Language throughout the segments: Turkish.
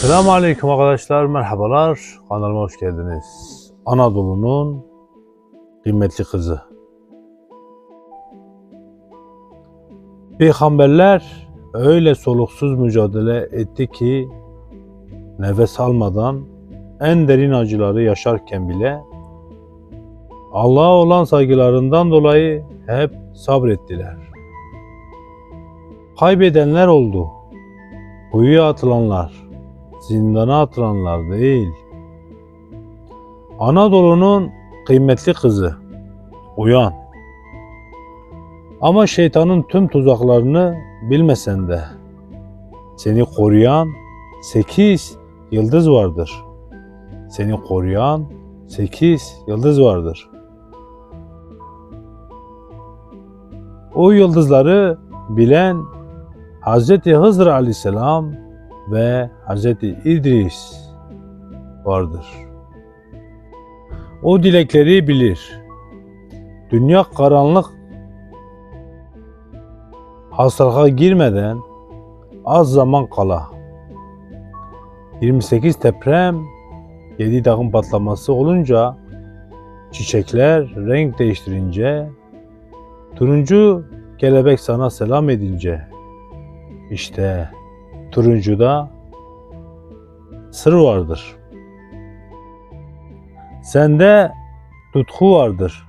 Selamun Aleyküm arkadaşlar, merhabalar. Kanalıma hoş geldiniz. Anadolu'nun kıymetli kızı. Peygamberler öyle soluksuz mücadele etti ki nefes almadan en derin acıları yaşarken bile Allah'a olan saygılarından dolayı hep sabrettiler. Kaybedenler oldu. Kuyuya atılanlar, zindana atılanlar değil. Anadolu'nun kıymetli kızı, uyan. Ama şeytanın tüm tuzaklarını bilmesen de seni koruyan sekiz yıldız vardır. Seni koruyan sekiz yıldız vardır. O yıldızları bilen Hz. Hızır aleyhisselam ve Hz. İdris vardır. O dilekleri bilir. Dünya karanlık hastalığa girmeden az zaman kala 28 deprem 7 dağın patlaması olunca çiçekler renk değiştirince turuncu kelebek sana selam edince işte turuncuda sır vardır. Sende tutku vardır.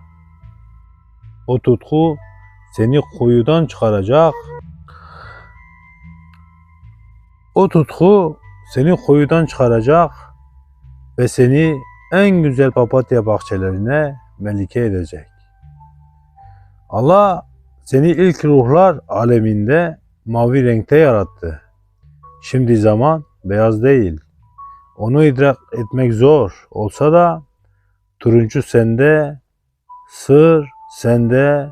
O tutku seni kuyudan çıkaracak. O tutku seni kuyudan çıkaracak ve seni en güzel papatya bahçelerine melike edecek. Allah seni ilk ruhlar aleminde mavi renkte yarattı. Şimdi zaman beyaz değil. Onu idrak etmek zor olsa da turuncu sende, sır sende,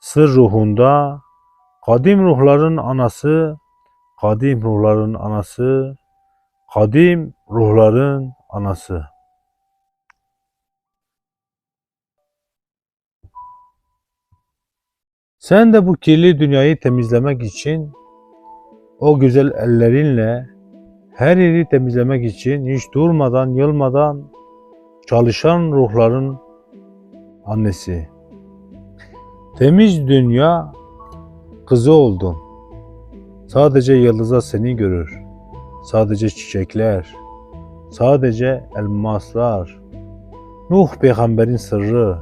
sır ruhunda, kadim ruhların anası, kadim ruhların anası, kadim ruhların anası. Sen de bu kirli dünyayı temizlemek için o güzel ellerinle her yeri temizlemek için hiç durmadan, yılmadan çalışan ruhların annesi. Temiz dünya kızı oldun. Sadece yıldıza seni görür. Sadece çiçekler, sadece elmaslar. Nuh peygamberin sırrı.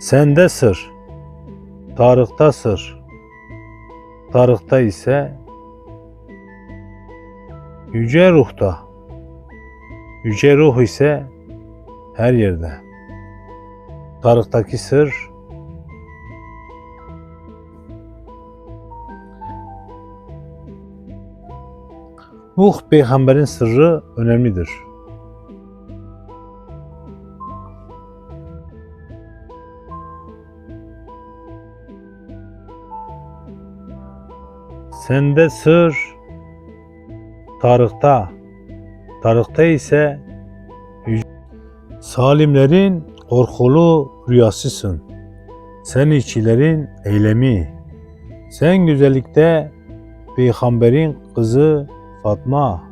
Sende sır. Tarık'ta sır. Tarık'ta ise yüce ruhta. Yüce ruh ise her yerde. Tarık'taki sır Nuh peygamberin sırrı önemlidir. Sende sır Tarık'ta. Tarık'ta ise salimlerin korkulu rüyasısın. Sen içilerin eylemi. Sen güzellikte peygamberin kızı Fatma.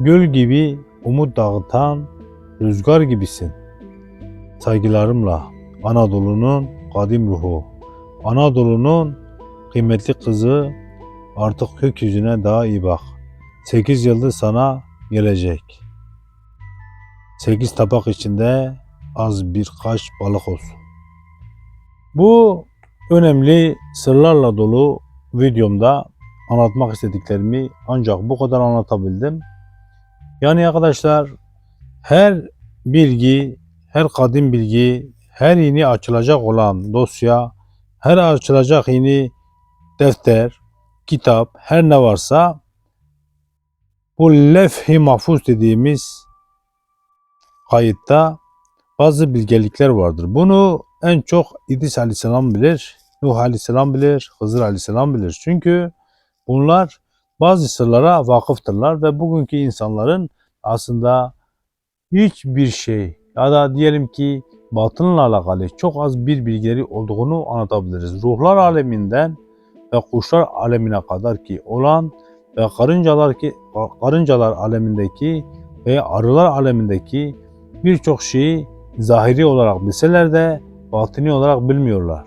Gül gibi umut dağıtan rüzgar gibisin. Saygılarımla Anadolu'nun kadim ruhu. Anadolu'nun kıymetli kızı Artık gökyüzüne daha iyi bak. Sekiz yıldız sana gelecek. Sekiz tabak içinde az birkaç balık olsun. Bu önemli sırlarla dolu videomda anlatmak istediklerimi ancak bu kadar anlatabildim. Yani arkadaşlar her bilgi, her kadim bilgi, her yeni açılacak olan dosya, her açılacak yeni defter, kitap, her ne varsa bu lefh-i mahfuz dediğimiz kayıtta bazı bilgelikler vardır. Bunu en çok İdris Aleyhisselam bilir, Nuh Aleyhisselam bilir, Hızır Aleyhisselam bilir. Çünkü bunlar bazı sırlara vakıftırlar ve bugünkü insanların aslında hiçbir şey ya da diyelim ki batınla alakalı çok az bir bilgileri olduğunu anlatabiliriz. Ruhlar aleminden ve kuşlar alemine kadar ki olan ve karıncalar ki karıncalar alemindeki ve arılar alemindeki birçok şeyi zahiri olarak bilseler de batini olarak bilmiyorlar.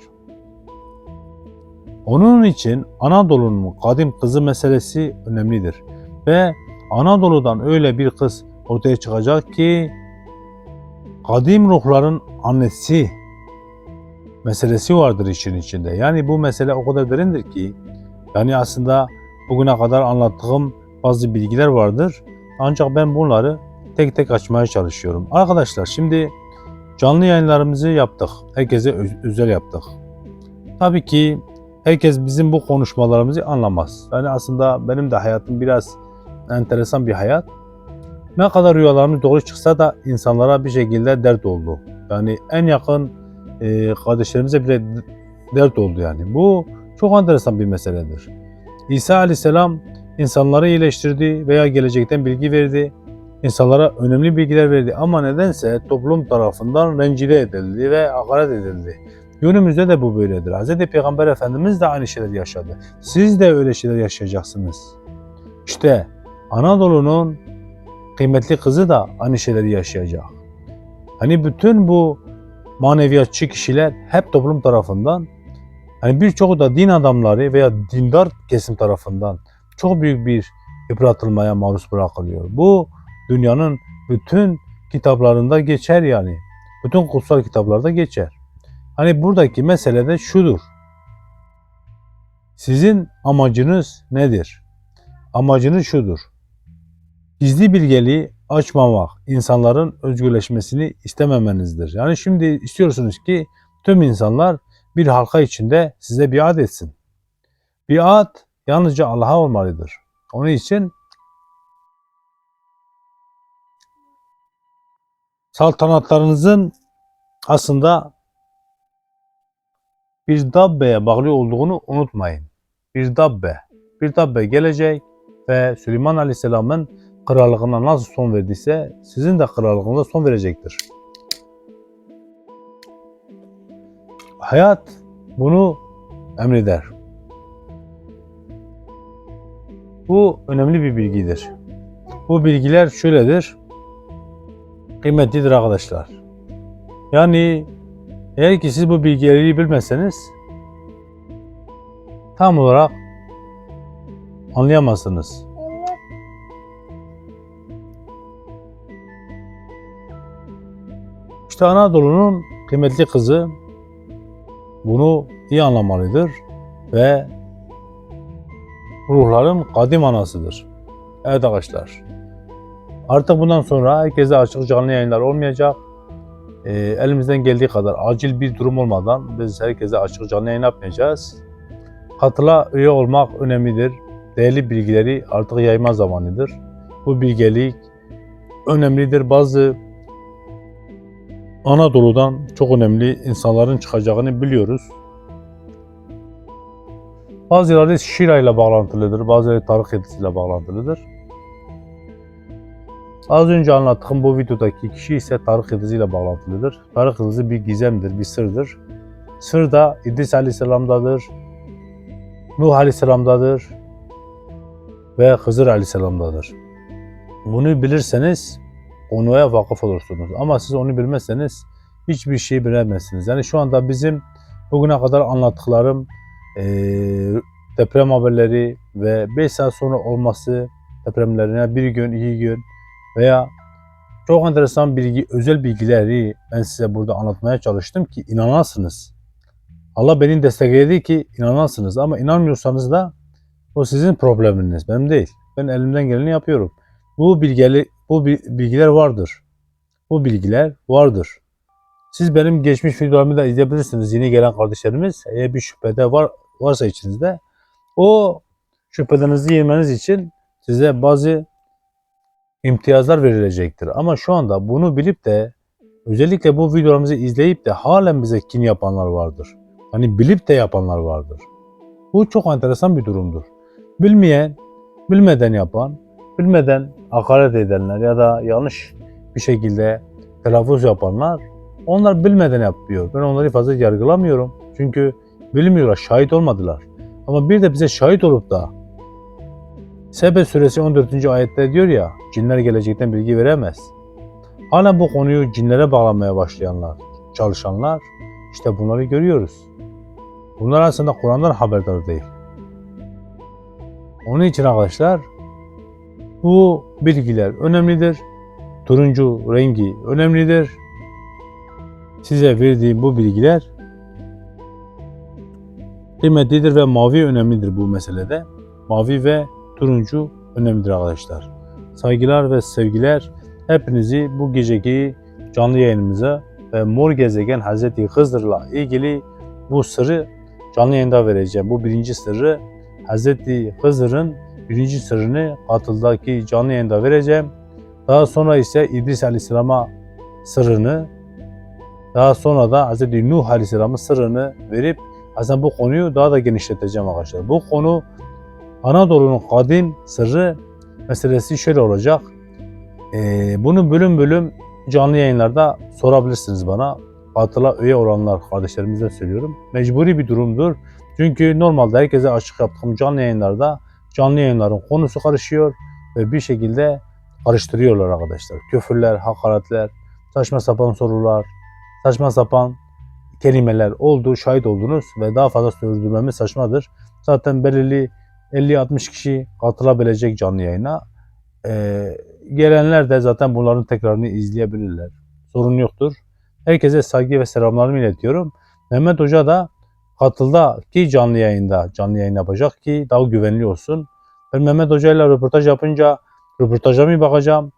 Onun için Anadolu'nun kadim kızı meselesi önemlidir. Ve Anadolu'dan öyle bir kız ortaya çıkacak ki kadim ruhların annesi meselesi vardır işin içinde. Yani bu mesele o kadar derindir ki yani aslında bugüne kadar anlattığım bazı bilgiler vardır. Ancak ben bunları tek tek açmaya çalışıyorum. Arkadaşlar şimdi canlı yayınlarımızı yaptık. Herkese öz- özel yaptık. Tabii ki herkes bizim bu konuşmalarımızı anlamaz. Yani aslında benim de hayatım biraz enteresan bir hayat. Ne kadar rüyalarımız doğru çıksa da insanlara bir şekilde dert oldu. Yani en yakın e, kardeşlerimize bile dert oldu yani. Bu çok enteresan bir meseledir. İsa Aleyhisselam insanları iyileştirdi veya gelecekten bilgi verdi. İnsanlara önemli bilgiler verdi ama nedense toplum tarafından rencide edildi ve hakaret edildi. Günümüzde de bu böyledir. Hz. Peygamber Efendimiz de aynı şeyler yaşadı. Siz de öyle şeyler yaşayacaksınız. İşte Anadolu'nun kıymetli kızı da aynı şeyleri yaşayacak. Hani bütün bu maneviyatçı kişiler hep toplum tarafından hani birçoğu da din adamları veya dindar kesim tarafından çok büyük bir yıpratılmaya maruz bırakılıyor. Bu dünyanın bütün kitaplarında geçer yani. Bütün kutsal kitaplarda geçer. Hani buradaki mesele de şudur. Sizin amacınız nedir? Amacınız şudur. Gizli bilgeliği açmamak, insanların özgürleşmesini istememenizdir. Yani şimdi istiyorsunuz ki tüm insanlar bir halka içinde size biat etsin. Biat yalnızca Allah'a olmalıdır. Onun için saltanatlarınızın aslında bir dabbeye bağlı olduğunu unutmayın. Bir dabbe. Bir dabbe gelecek ve Süleyman Aleyhisselam'ın krallığına nasıl son verdiyse sizin de krallığınıza son verecektir. Hayat bunu emreder. Bu önemli bir bilgidir. Bu bilgiler şöyledir. Kıymetlidir arkadaşlar. Yani eğer ki siz bu bilgileri bilmezseniz tam olarak anlayamazsınız. İşte Anadolu'nun kıymetli kızı bunu iyi anlamalıdır ve ruhların kadim anasıdır. Evet arkadaşlar. Artık bundan sonra herkese açık canlı yayınlar olmayacak. Ee, elimizden geldiği kadar acil bir durum olmadan biz herkese açık canlı yayın yapmayacağız. Katıla üye olmak önemlidir. Değerli bilgileri artık yayma zamanıdır. Bu bilgelik önemlidir. Bazı Anadolu'dan çok önemli insanların çıkacağını biliyoruz. Bazıları Şira ile bağlantılıdır, bazıları Tarık Yedisi ile bağlantılıdır. Az önce anlattığım bu videodaki kişi ise Tarık Yıldızı ile bağlantılıdır. Tarık Yıldızı bir gizemdir, bir sırdır. Sır da İdris Aleyhisselam'dadır, Nuh Aleyhisselam'dadır ve Hızır Aleyhisselam'dadır. Bunu bilirseniz konuya vakıf olursunuz. Ama siz onu bilmezseniz hiçbir şey bilemezsiniz. Yani şu anda bizim bugüne kadar anlattıklarım eee, deprem haberleri ve 5 saat sonra olması depremlerine bir gün, iki gün veya çok enteresan bilgi, özel bilgileri ben size burada anlatmaya çalıştım ki inanasınız. Allah beni destekledi ki inanasınız ama inanmıyorsanız da o sizin probleminiz, benim değil. Ben elimden geleni yapıyorum. Bu bilgileri, bu bi- bilgiler vardır. Bu bilgiler vardır. Siz benim geçmiş videolarımı da izleyebilirsiniz. Yeni gelen kardeşlerimiz eğer bir şüphede var varsa içinizde o şüphelerinizi yemeniz için size bazı imtiyazlar verilecektir. Ama şu anda bunu bilip de özellikle bu videolarımızı izleyip de halen bize kin yapanlar vardır. Hani bilip de yapanlar vardır. Bu çok enteresan bir durumdur. Bilmeyen, bilmeden yapan, bilmeden hakaret edenler ya da yanlış bir şekilde telaffuz yapanlar onlar bilmeden yapıyor. Ben onları fazla yargılamıyorum. Çünkü bilmiyorlar, şahit olmadılar. Ama bir de bize şahit olup da Sebe suresi 14. ayette diyor ya cinler gelecekten bilgi veremez. Hala bu konuyu cinlere bağlamaya başlayanlar, çalışanlar işte bunları görüyoruz. Bunlar aslında Kur'an'dan haberdar değil. Onun için arkadaşlar bu bilgiler önemlidir. Turuncu rengi önemlidir. Size verdiğim bu bilgiler kıymetlidir ve mavi önemlidir bu meselede. Mavi ve turuncu önemlidir arkadaşlar. Saygılar ve sevgiler. Hepinizi bu geceki canlı yayınımıza ve Mor Gezegen Hazreti Hızır'la ilgili bu sırrı canlı yayında vereceğim. Bu birinci sırrı Hazreti Hızır'ın birinci sırrını katıldaki canlı yayında vereceğim. Daha sonra ise İdris Aleyhisselam'a sırrını, daha sonra da Hz. Nuh Aleyhisselam'ın sırrını verip aslında bu konuyu daha da genişleteceğim arkadaşlar. Bu konu Anadolu'nun kadim sırrı meselesi şöyle olacak. Ee, bunu bölüm bölüm canlı yayınlarda sorabilirsiniz bana. Katıla üye olanlar kardeşlerimize söylüyorum. Mecburi bir durumdur. Çünkü normalde herkese açık yaptığım canlı yayınlarda canlı yayınların konusu karışıyor ve bir şekilde karıştırıyorlar arkadaşlar. Küfürler, hakaretler, saçma sapan sorular, saçma sapan kelimeler oldu, şahit oldunuz ve daha fazla sürdürmemiz saçmadır. Zaten belirli 50-60 kişi katılabilecek canlı yayına. Ee, gelenler de zaten bunların tekrarını izleyebilirler. Sorun yoktur. Herkese saygı ve selamlarımı iletiyorum. Mehmet Hoca da katıldı ki canlı yayında canlı yayın yapacak ki daha güvenli olsun. Ben Mehmet Hoca ile röportaj yapınca röportaja mı bakacağım,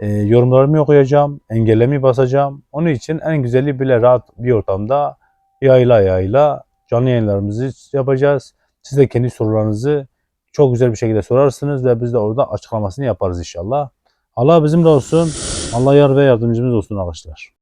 e, yorumlarımı okuyacağım, engellemi basacağım. Onun için en güzeli bile rahat bir ortamda yayla yayla canlı yayınlarımızı yapacağız. Siz de kendi sorularınızı çok güzel bir şekilde sorarsınız ve biz de orada açıklamasını yaparız inşallah. Allah bizimle olsun. Allah yar ve yardımcımız olsun arkadaşlar.